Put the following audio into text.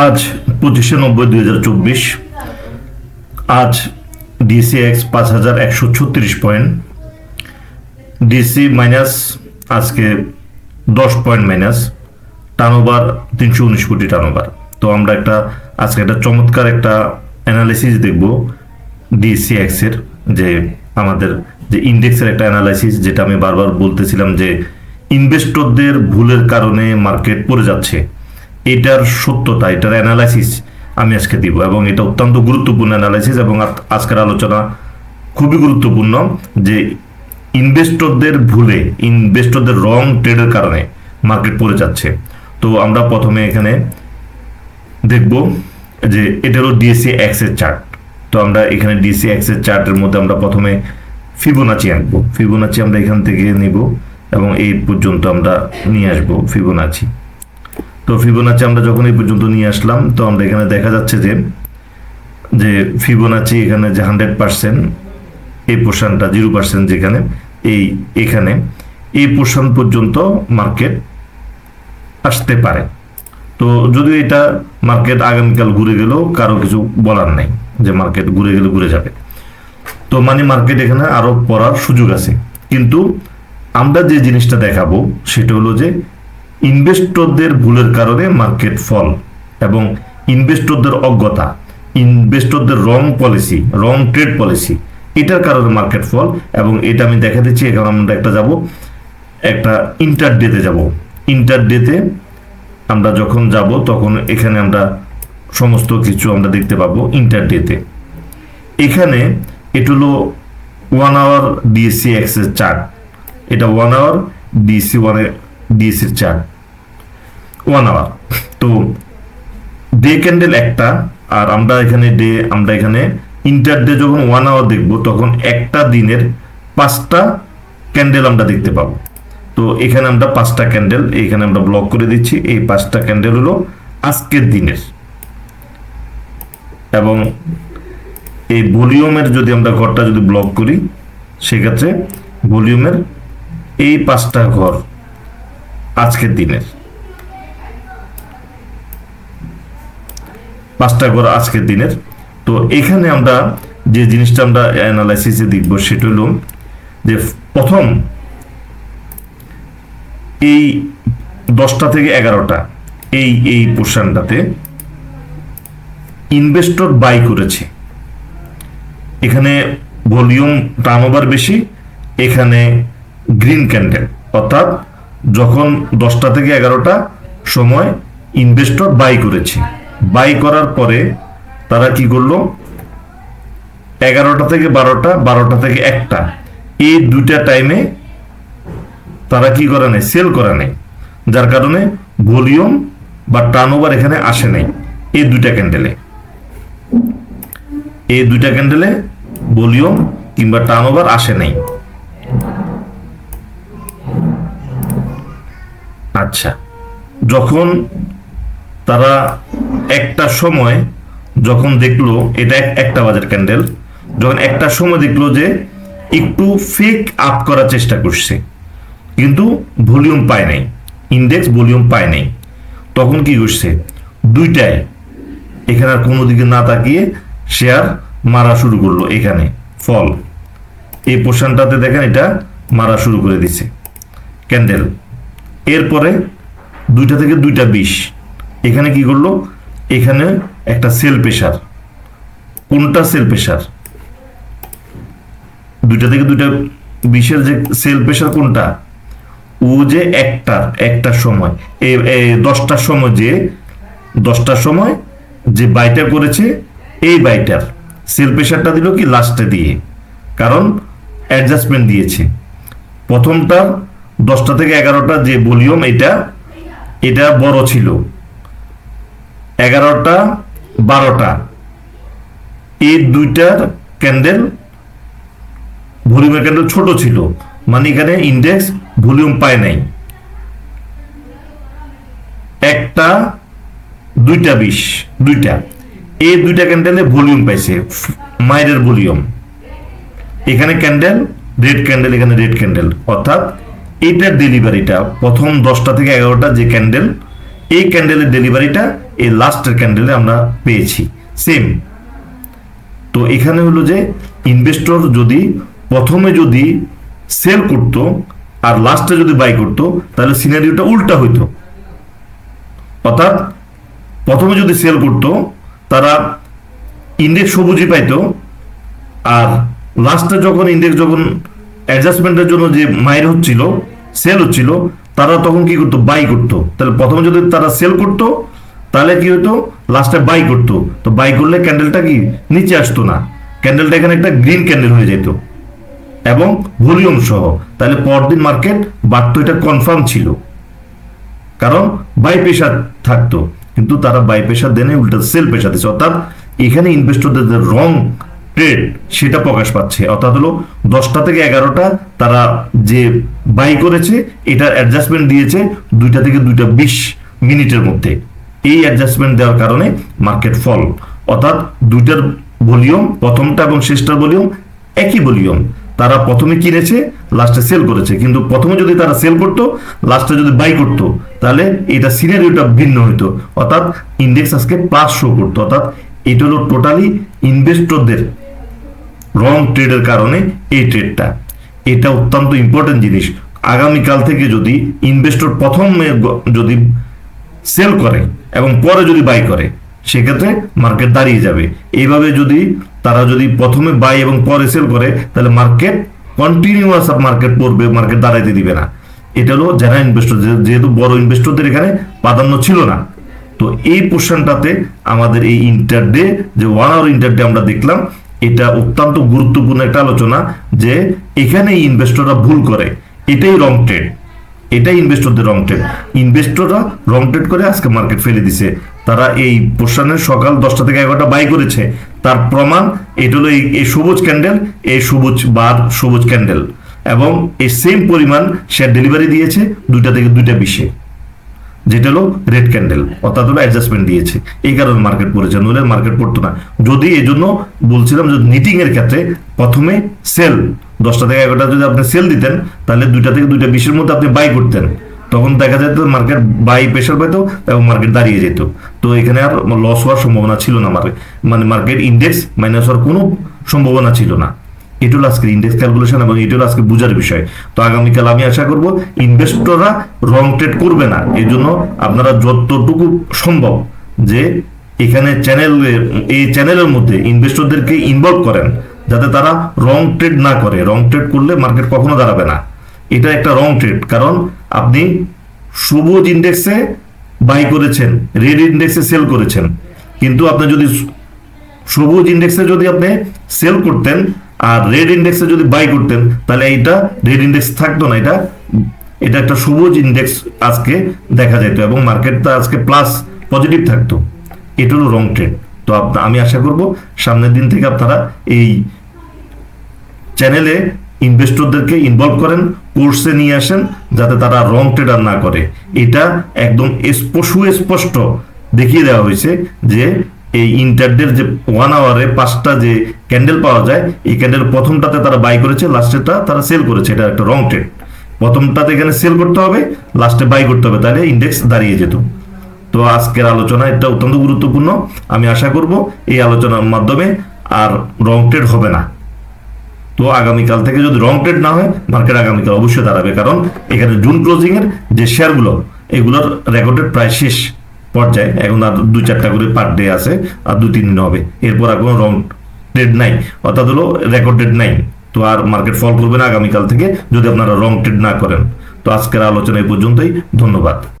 আজ পঁচিশে নব্বই দুই হাজার চব্বিশ। আজ ডিসিএক্স পাঁচ হাজার একশো ছত্রিশ পয়েন্ট ডিসি মাইনাস আজকে দশ পয়েন্ট মাইনাস টার্নওভার তিনশো উনিশ কোটি টার্নওভার তো আমরা একটা, আজকে একটা চমৎকার একটা অ্যানালাইসিস দেখব ডিসিএক্স এর, যে আমাদের যে ইন্ডেক্সের একটা অ্যানালাইসিস যেটা আমি বারবার বলতেছিলাম যে ইনভেস্টরদের ভুলের কারণে মার্কেট পড়ে যাচ্ছে। এটার সত্যতা, এটার অ্যানালাইসিস আমি আজকে দিব এবং এটা অত্যন্ত গুরুত্বপূর্ণ অ্যানালাইসিস এবং আজকের আলোচনা খুবই গুরুত্বপূর্ণ যে ইনভেস্টরদের ভুলে ইনভেস্টরদের রং ট্রেডের কারণে মার্কেট পড়ে যাচ্ছে। তো আমরা প্রথমে এখানে দেখব যে এটা হলো ডিএসসি এক্সের চার্ট তো আমরা এখানে ডিএসসি এক্সের চার্টের মধ্যে আমরা প্রথমে ফিবোনাচি আঁকবো ফিবোনাচি আমরা এখান থেকে নিব এবং এই পর্যন্ত আমরা নিয়ে আসব ফিবোনাচি তো ফিবোনাচি আমরা যখন এই পর্যন্ত নিয়ে আসলাম, তো আমরা এখানে দেখা যাচ্ছে যে যে ফিবোনাচি এখানে যে হান্ড্রেড পার্সেন্ট, এই পোর্শনটা জিরো পার্সেন্ট যেখানে, এই এখানে, এই পোর্শন পর্যন্ত মার্কেট আসতে পারে। তো যদিও এটা মার্কেট আগামীকাল ঘুরে গেলেও কারও কিছু বলার নেই যে মার্কেট ঘুরে গেলে ঘুরে যাবে। তো মানে মার্কেট এখানে আরও পড়ার সুযোগ আছে। কিন্তু আমরা যে জিনিসটা দেখাবো, সেটা হলো যে ইনভেস্টরদের ভুলের কারণে মার্কেট ফল এবং ইনভেস্টরদের অজ্ঞতা, ইনভেস্টরদের wrong policy, wrong trade policy, এটার কারণে মার্কেট ফল এবং এটা আমি দেখা দিচ্ছি এখন আমরা একটা যাব, একটা ইন্টার ডেতে যাব। ইন্টার ডেতে আমরা যখন যাব, তখন এখানে আমরা সমস্ত কিছু আমরা দেখতে পাবো ইন্টার ডেতে। এখানে এটা হলো one hour DSC access chart এটা ওয়ান আওয়ার ডিএসসি ওয়ানে ডিএসসির চার্ট ওয়ান আওয়ার। তো ডে ক্যান্ডেল একটা, আর আমরা এখানে ডে আমরা এখানে ইন্টার ডে যখন ওয়ান আওয়ার দেখব, তখন একটা দিনের পাঁচটা ক্যান্ডেল আমরা দেখতে পাবো। তো এখানে আমরা পাঁচটা ক্যান্ডেল এখানে আমরা ব্লক করে দিচ্ছি, এই পাঁচটা ক্যান্ডেল হলো আজকের দিনের। এবং এই ভলিউমের যদি আমরা ঘরটা যদি ব্লক করি, সেক্ষেত্রে ভলিউমের এই পাঁচটা ঘর আজকের দিনের। পাঁচটা ঘর আজকের দিনের। তো এখানে আমরা যে জিনিসটা আমরা অ্যানালাইসিসে দেখব সেটা হলো যে প্রথম এই দশটা থেকে এগারোটা, এই এই পোর্শনটাতে ইনভেস্টর বাই করেছে। এখানে ভলিউম টার্নওভার বেশি, এখানে গ্রিন ক্যান্ডেল অর্থাৎ যখন দশটা থেকে এগারোটা সময় ইনভেস্টর বাই করেছে। বাই করার পরে তারা কি করল? এগারোটা থেকে বারোটা বারোটা থেকে একটা। এই দুইটা টাইমে তারা কি করে নেয়? সেল করে নেয়। যার কারণে ভলিউম বা টার্নওভার এখানে আসে নাই এই দুইটা ক্যান্ডেলে এই দুইটা ক্যান্ডেলে ভলিউম কিংবা টার্নওভার আসে নাই। আচ্ছা যখন তারা একটা সময় যখন দেখল এটা একটা বাজার ক্যান্ডেল যখন একটা সময় দেখল যে একটু ফেক আপ করার চেষ্টা করছে, কিন্তু ভলিউম পায় নাই ইন্ডেক্স ভলিউম পায় নাই। তখন কি করছে? দুইটায় এখানে আর কোনো দিকে না তাকিয়ে শেয়ার মারা শুরু করল এখানে ফল এই পোর্শনটাতে দেখেন এটা মারা শুরু করে দিছে ক্যান্ডেল এরপরে দুইটা থেকে দুইটা বিশ, এখানে কি করল? এখানে একটা সেল প্রেশার কোনটা সেল প্রেশার দুইটা থেকে দুইটা বিশের যে সেল প্রেশার কোনটা? ও যে একটার একটার সময়। দশটার সময় যে, দশটার সময় যে বাইটা করেছে, এই বাইটার সেল প্রেশারটা দিল কি লাস্টে দিয়ে। কারণ অ্যাডজাস্টমেন্ট দিয়েছে। প্রথমটা দশটা থেকে এগারোটা যে ভলিউম এটা এটা বড় ছিল। এগারোটা, বারোটা। এই দুইটার ক্যান্ডেল ভলিউমের ক্যান্ডেল ছোট ছিল। মানে এখানে ইন্ডেক্স ভলিউম পায় নাই। একটা, দুইটা বিশ, দুইটা। এই দুইটা ক্যান্ডেলে ভলিউম পাইছে, মাইরের ভলিউম। এখানে ক্যান্ডেল রেড ক্যান্ডেল এখানে রেড ক্যান্ডেল অর্থাৎ এইটার ডেলিভারিটা প্রথম দশটা থেকে এগারোটা যে ক্যান্ডেল এই ক্যান্ডেলের ডেলিভারিটা এই লাস্টের ক্যান্ডেলে আমরা পেয়েছি। সেম তো এখানে হলো যে ইনভেস্টর যদি প্রথমে যদি সেল করত আর লাস্টে যদি বাই করত, তাহলে সিনারিওটা উল্টা হইতো। অর্থাৎ প্রথমে যদি সেল করত, তারা ইন্ডেক্স সবুজই পাইতো আর লাস্টে যখন ইন্ডেক্স যখন অ্যাডজাস্টমেন্টের জন্য যে মাইর হচ্ছিল সেল হচ্ছিল তারা তখন কি করতো? বাই করতো। তাহলে প্রথমে যদি তারা সেল করতো, তাহলে কি হতো? লাস্টে বাই করতো। তো বাই করলে ক্যান্ডেলটা কি? নিচে আসতো না। ক্যান্ডেলটা এখানে একটা গ্রিন ক্যান্ডেল হয়ে যেত। এবং ভলিউম সহ। তাহলে পরদিন মার্কেট বাড়তো, এটা কনফার্ম ছিল। কারণ বাই প্রেশার থাকতো। কিন্তু তারা বাই প্রেশার দেনে উল্টা সেল প্রেশার দিচ্ছে অর্থাৎ এখানে ইনভেস্টরদের রং ট্রেড সেটা প্রকাশ পাচ্ছে। অর্থাৎ হলো দশটা থেকে এগারোটা তারা যে বাই করেছে, এটার অ্যাডজাস্টমেন্ট দিয়েছে দুইটা থেকে দুইটা বিশ মিনিটের মধ্যে। এই অ্যাডজাস্টমেন্ট দেওয়ার কারণে মার্কেট ফল অর্থাৎ দুইটার ভলিউম প্রথমটা এবং শেষটার ভলিউম একই ভলিউম তারা প্রথমে কিনেছে লাস্টে সেল করেছে। কিন্তু প্রথমে যদি তারা সেল করতো লাস্টে যদি বাই করতো, তাহলে এটা সিনারিওটা ভিন্ন হইতো। অর্থাৎ ইন্ডেক্স আজকে প্লাস শো করতো। অর্থাৎ এটা হলো টোটালি ইনভেস্টরদের রং ট্রেডের কারণে এই ট্রেডটা এটা অত্যন্ত ইম্পর্টেন্ট জিনিস। আগামীকাল থেকে যদি ইনভেস্টর প্রথমে যদি সেল করে এবং পরে যদি বাই করে, সেক্ষেত্রে মার্কেট দাঁড়িয়ে যাবে। এইভাবে যদি তারা যদি প্রথমে বাই এবং পরে সেল করে, তাহলে মার্কেট কন্টিনিউয়াস মার্কেট পড়বে মার্কেট দাঁড়াইতে দিবে না। এটা হলো যারা ইনভেস্টর যেহেতু বড় ইনভেস্টরদের এখানে প্রাধান্য ছিল না। তো এই পোর্শনটাতে আমাদের এই ইন্টারডে যে ওয়ান আওয়ার ইন্টারডে আমরা দেখলাম এটা অত্যন্ত গুরুত্বপূর্ণ একটা আলোচনা যে এখানে ইনভেস্টররা ভুল করে। এটাই রং ট্রেড এটাই ইনভেস্টরদের রং ট্রেড ইনভেস্টররা রং ট্রেড করে আজকে মার্কেট ফেলে দিছে। তারা এই পোর্শনের সকাল দশটা থেকে এগারোটা বাই করেছে। তার প্রমাণ এটা হলো এই- সবুজ ক্যান্ডেল এই সবুজ বার সবুজ ক্যান্ডেল এবং এই সেম পরিমাণ সে ডেলিভারি দিয়েছে দুইটা থেকে দুইটা বিশে। যেটা হলো রেড ক্যান্ডেল অর্থাৎ হলো অ্যাডজাস্টমেন্ট দিয়েছে। এই কারণে মার্কেট পড়েছে নইলে মার্কেট পড়তো না। যদি এই জন্য বলছিলাম যে নিটিং এর ক্ষেত্রে প্রথমে সেল দশটা থেকে এগারোটা যদি আপনি সেল দিতেন, তাহলে দুইটা থেকে দুইটা বিশের মধ্যে আপনি বাই করতেন। তখন দেখা যেত মার্কেট বাই প্রেশার পেত এবং মার্কেট দাঁড়িয়ে যেত। তো এখানে আর লস হওয়ার সম্ভাবনা ছিল না মানে মার্কেট ইন্ডেক্স মাইনাস হওয়ার কোনো সম্ভাবনা ছিল না। এটা হলো আজকে ইন্ডেক্স ক্যালকুলেশন এবং এটা হলো আজকে বুঝার বিষয়। তো আগামীকাল আমি আশা করব ইনভেস্টররা রং ট্রেড করবে না। এই জন্য আপনারা যতটুকু সম্ভব যে এখানে চ্যানেল এই চ্যানেলের মধ্যে ইনভেস্টরদেরকে ইনভলভ করেন, যাতে তারা রং ট্রেড না করে। রং ট্রেড করলে মার্কেট কখনো দাঁড়াবে না। এটা একটা রং ট্রেড। কারণ আপনি সবুজ ইন্ডেক্সে বাই করেছেন রেড ইন্ডেক্সে সেল করেছেন। কিন্তু আপনি যদি সবুজ ইন্ডেক্সে যদি আপনি সেল করতেন আর রেড ইন্ডেক্সে যদি বাই করতেন, তাহলে এইটা রেড ইন্ডেক্স থাকতো না, এটা এটা একটা সবুজ ইন্ডেক্স আজকে দেখা যেত এবং মার্কেটটা আজকে প্লাস পজিটিভ থাকতো। এটা হলো রং ট্রেড তো আমি আশা করব সামনের দিন থেকে আপনারা এই চ্যানেলে ইনভেস্টরদেরকে ইনভলভ করেন কোর্সে নিয়ে আসেন, যাতে তারা রং ট্রেডার না করে। এটা একদম স্প- সুস্পষ্ট দেখিয়ে দেওয়া হয়েছে যে এই ইন্টারডের যে ওয়ান আওয়ারে পাঁচটা যে ক্যান্ডেল পাওয়া যায়, এই ক্যান্ডেল প্রথমটাতে তারা বাই করেছে লাস্টেরটা তারা সেল করেছে। এটা একটা রং ট্রেড প্রথমটাতে এখানে সেল করতে হবে লাস্টে বাই করতে হবে, তাহলে ইন্ডেক্স দাঁড়িয়ে যেত। তো আজকের আলোচনা এটা অত্যন্ত গুরুত্বপূর্ণ। আমি আশা করব এই আলোচনার মাধ্যমে আর রং ট্রেড হবে না। তো আগামীকাল থেকে যদি রং ট্রেড না হয় মার্কেট আগামীকাল অবশ্যই দাঁড়াবে। কারণ এখানে জুন ক্লোজিং এর যে শেয়ারগুলো এগুলোর রেকর্ডেড প্রায় শেষ। পর্যায়ে। এখন আর দু চারটা করে পার ডে আছে, আর দু তিন দিন হবে। এরপর আর কোনো রং ট্রেড নাই। অর্থাৎ হলো রেকর্ডেড নাই। তো আর মার্কেট ফল করবে না আগামীকাল থেকে যদি আপনারা রং ট্রেড না করেন। তো আজকের আলোচনা এই পর্যন্তই। ধন্যবাদ।